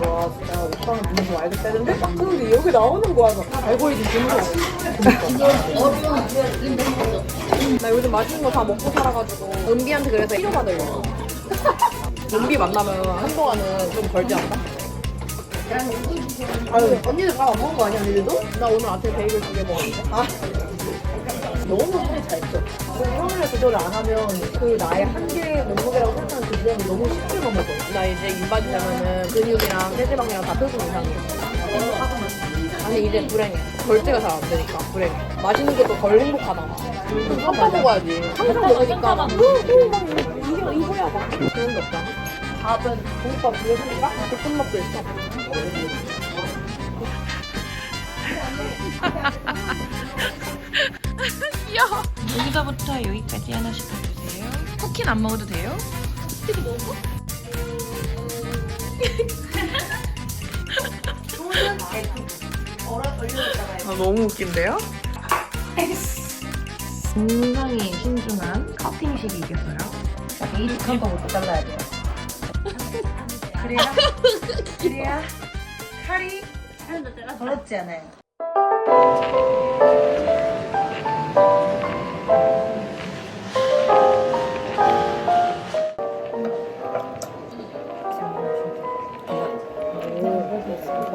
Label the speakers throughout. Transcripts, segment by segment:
Speaker 1: 나는 분명히 알겠다 했는데 딱 그런데 여기 나오는 거야. 그래서 알고리즘 때문에. 나 요즘 맛있는 거 다 먹고 살아가지고 은비한테 그래서 필요받으려고. 은비 만나면 한동안은 좀 벌지 않나? 아유, 언니들 밥안 먹은 거 아니야, 언니들도? 나 오늘 아침에 베이글 두 개 먹었는데. 아. 너무 살이 잘 쪄. 그 평일에 조절을 안 하면 그 나의 한계 몸무게라고 생각하는 그 기량이 너무 쉽게 넘어져. 나 이제 인바디 되면은 근육이랑 체지방이랑 다 표준 이상이야. 아니 이제 불행해. 결제가 잘 안 되니까 불행해. 맛있는 것도 덜 행복하다. 좀 섞어 먹어야지. 항상 먹으니까 막, 이거 이거야 막 그런 게 없잖아. 밥은 공밥 두개 사니까 볶음밥도 있어.
Speaker 2: 귀여워. 여기서부터 여기까지 하나씩 가주세요. 쿠키는 안 먹어도 돼요? 쿠키도 먹어? 아, 너무 웃긴데요? 굉장히 신중한 커팅식이 이겼어요.
Speaker 1: 이륙한 거부터 잘라야 돼.
Speaker 3: 그래야 그래야 칼이 더럽지 않아요.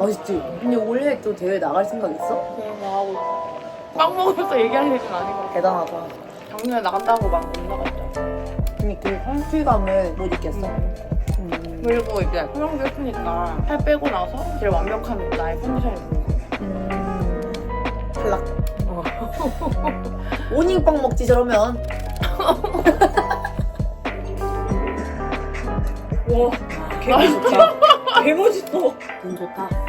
Speaker 1: 맛있지? 근데 올해 또 대회 나갈 생각 있어?
Speaker 2: 그냥 나가고 빵 먹으면서 얘기할 일은 아니고
Speaker 1: 대단하다.
Speaker 2: 작년에 나간다고 막 못 나갔죠.
Speaker 1: 근데 그 성취감을 못 잊겠어. 음.
Speaker 2: 그리고 이제 수영도 했으니까 살 빼고 나서 제일 완벽한 나의 컨디션이 보는 거예요.
Speaker 1: 음. 탈락. 오닝빵 먹지 저러면. 와, 개멋있다. 개멋있어. 돈 좋다.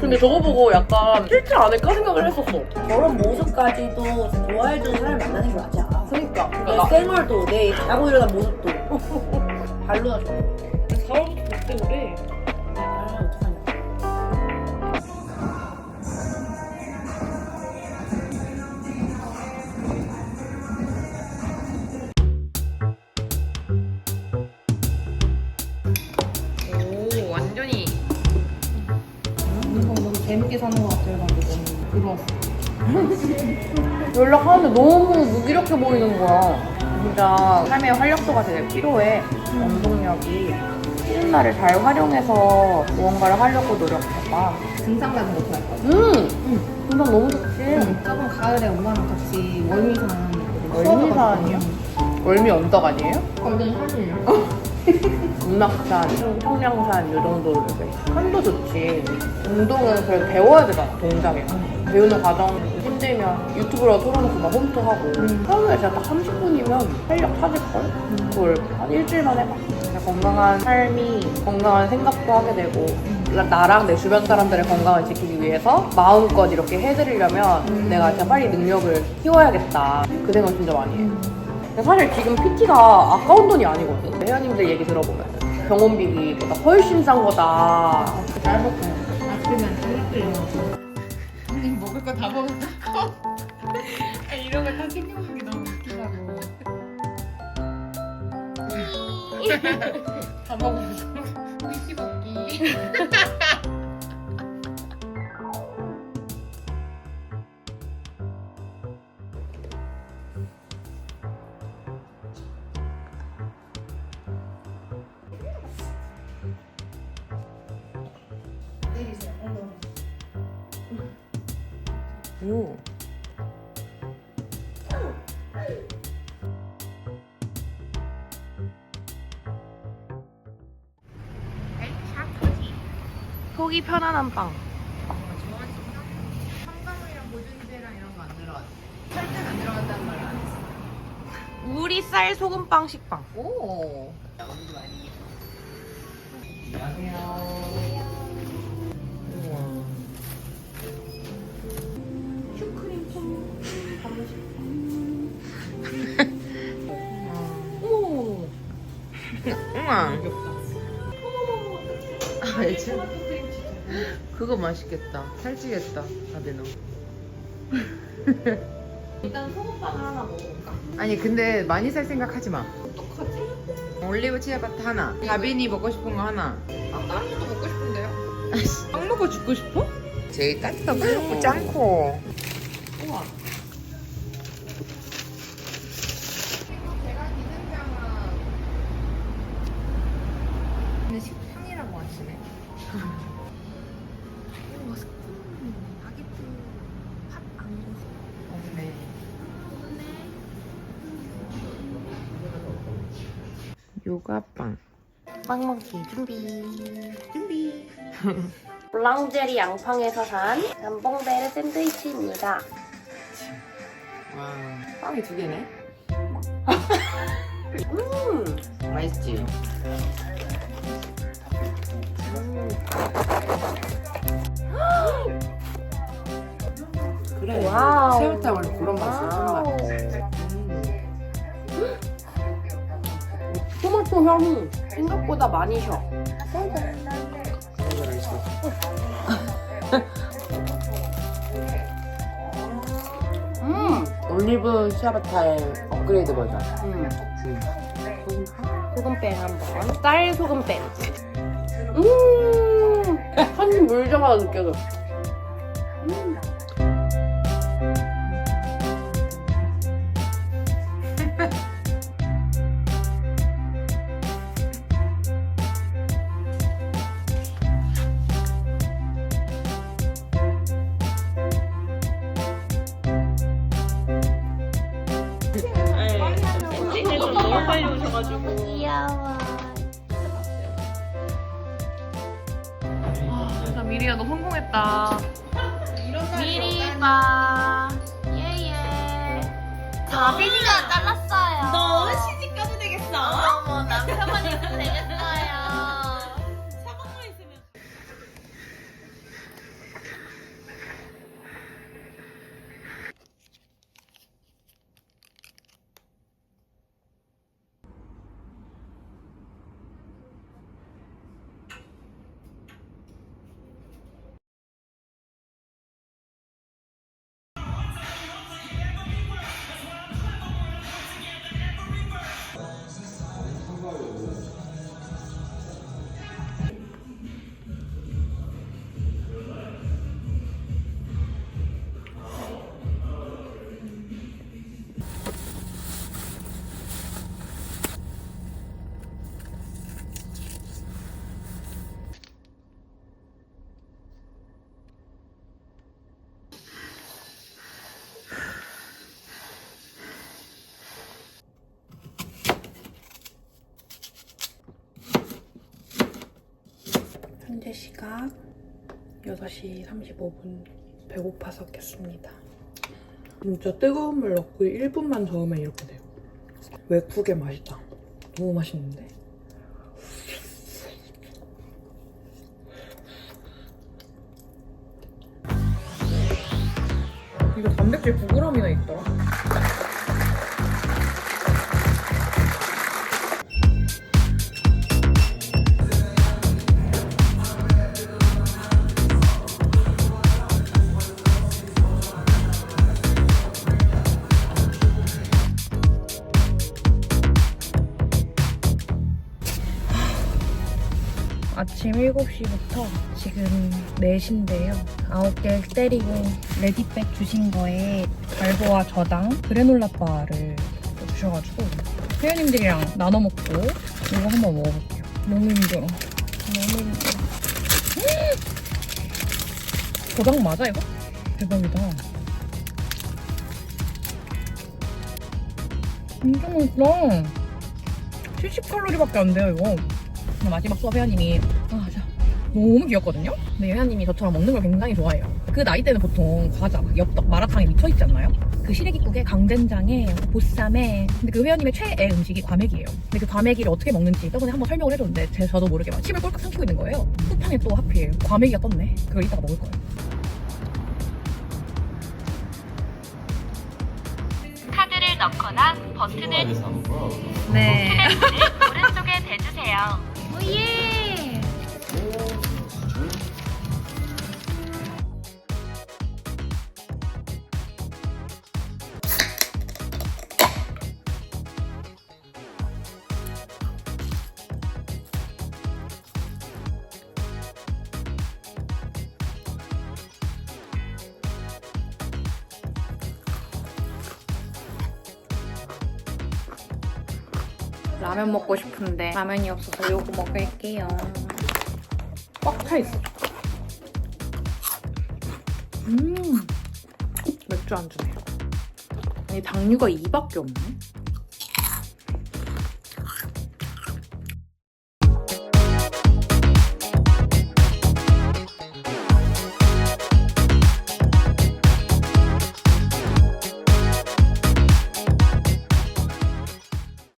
Speaker 2: 근데 저거 보고 약간 실제 않을까 생각을 했었어.
Speaker 1: 저런 모습까지도 좋아해주는 사람을 만나는 게 맞아.
Speaker 2: 그러니까.
Speaker 1: 내
Speaker 2: 그러니까
Speaker 1: 생얼도, 내 자고 일어난 모습도. 발로나 줘.
Speaker 2: 나 4월부터 그때 그래.
Speaker 3: 재밌게 사는 것 같아가지고 들어왔어.
Speaker 2: 연락하는데 너무 무기력해 보이는 거야. 진짜 삶의 활력소가 되게 필요해. 원동력이. 쉬는 날을 잘 활용해서 무언가를 하려고 노력해봐.
Speaker 3: 등산 가는 거 좋아했거든.
Speaker 2: 음! 등산 너무 좋지.
Speaker 3: 저번 가을에 엄마랑 같이 월미산
Speaker 2: 월미산이요? 월미 언덕 아니에요?
Speaker 3: 거긴 산이에요.
Speaker 2: 문학산, 청량산 이 정도로 돼. 산도 좋지. 운동은 그래도 배워야 되잖아, 동작에. 배우는 과정 힘들면 유튜브로 틀어놓고 막 홈트 하고 하루에 진짜 딱 30분이면 활력 찾을걸? 그걸 한 일주일만 해봐. 진짜 건강한 삶이 건강한 생각도 하게 되고 나- 나랑 내 주변 사람들의 건강을 지키기 위해서 마음껏 이렇게 해드리려면 내가 진짜 빨리 능력을 키워야겠다. 그 생각 진짜 많이 해. 근데 사실 지금 PT가 아까운 돈이 아니거든. 회원님들 얘기 들어보면 병원비보다 훨씬 싼 거다.
Speaker 3: 잘 먹고 아프면 생각들이 언니 먹을 거 다 먹었어. 아, 이런 걸다 챙겨 먹기 너무 웃기다고. 다 먹었어. 위시 먹기.
Speaker 2: 오. 속이 편안한 빵.
Speaker 3: 첨가물이랑 보존제랑 이런 거 안 들어갔어. 설탕 안 들어간다는 말안 했어.
Speaker 2: 우리 쌀 소금빵 식빵.
Speaker 3: 오.
Speaker 2: 우와. 알지? 그거 맛있겠다. 살찌겠다. 아데노.
Speaker 3: 일단 소금빵을 하나 먹어볼까?
Speaker 4: 아니 근데 많이 살 생각하지 마. 올리브 치아바타 하나. 다빈이 먹고 싶은 거 하나.
Speaker 3: 아 다른 것도 먹고 싶은데요?
Speaker 4: 빵 먹고
Speaker 3: 거 죽고 싶어?
Speaker 4: 제일 따뜻한 거 먹고 짱코.
Speaker 2: 우와.
Speaker 4: 근데 식향이라고 하시네. 없네. 요가빵.
Speaker 5: 빵 먹기 준비. 준비. 블랑제리 양팡에서 산 남봉베르 샌드위치입니다.
Speaker 4: 와,
Speaker 2: 빵이 두 개네.
Speaker 5: 음,
Speaker 4: 맛있지?
Speaker 2: 그래.
Speaker 5: 와우.
Speaker 2: 새우탕 원래 그런 맛이야.
Speaker 5: 와우.
Speaker 2: 정말. 토마토 향이 생각보다 많이 쉬 어. 음,
Speaker 4: 올리브 샤바타의 업그레이드 버전.
Speaker 2: 음.
Speaker 5: 소금뱅 한번. 쌀 소금뱅.
Speaker 2: 음, 한입 물자마자 느껴져. 미리야 너 성공했다.
Speaker 5: 미리바. 예예. 자빈이가 잘랐어요. 너 시집 가도 되겠어. 어머 남편만 있으면 되겠어
Speaker 1: 시각 6시 35분 배고파서 깼습니다. 진짜 뜨거운 물 넣고 1분만 저으면 이렇게 돼요. 외국의 맛이다. 너무 맛있는데? 이거 단백질 9g이나 있더라. 7시부터 지금 4시인데요. 9개 때리고 레디백 주신 거에 갈보와 저당 그래놀라 바를 주셔가지고 회원님들이랑 나눠 먹고 이거 한번 먹어볼게요. 너무 힘들어. 너무 힘들어. 저당 맞아 이거? 대박이다. 진짜 맛있다. 70칼로리밖에 안 돼요 이거. 마지막 수업 회원님이 너무 귀엽거든요? 근데 회원님이 저처럼 먹는 걸 굉장히 좋아해요. 그 나이 때는 보통 과자, 막 엽떡, 마라탕에 미쳐있지 않나요? 그 시래기국에 강된장에 보쌈에 근데 그 회원님의 최애 음식이 과메기예요. 근데 그 과메기를 어떻게 먹는지 저번에 한번 설명을 해줬는데 제 저도 모르게 막 침을 꼴깍 삼키고 있는 거예요. 쿠팡에 또 하필 과메기가 떴네. 그걸 이따가 먹을 거예요.
Speaker 6: 카드를 넣거나 버튼을
Speaker 1: 네.
Speaker 6: 오른쪽에 대주세요.
Speaker 1: 라면 먹고 싶은데 라면이 없어서 요거 먹을게요. 꽉 차 있어. 음 맥주 안주네요. 아니 당류가 2밖에 없네.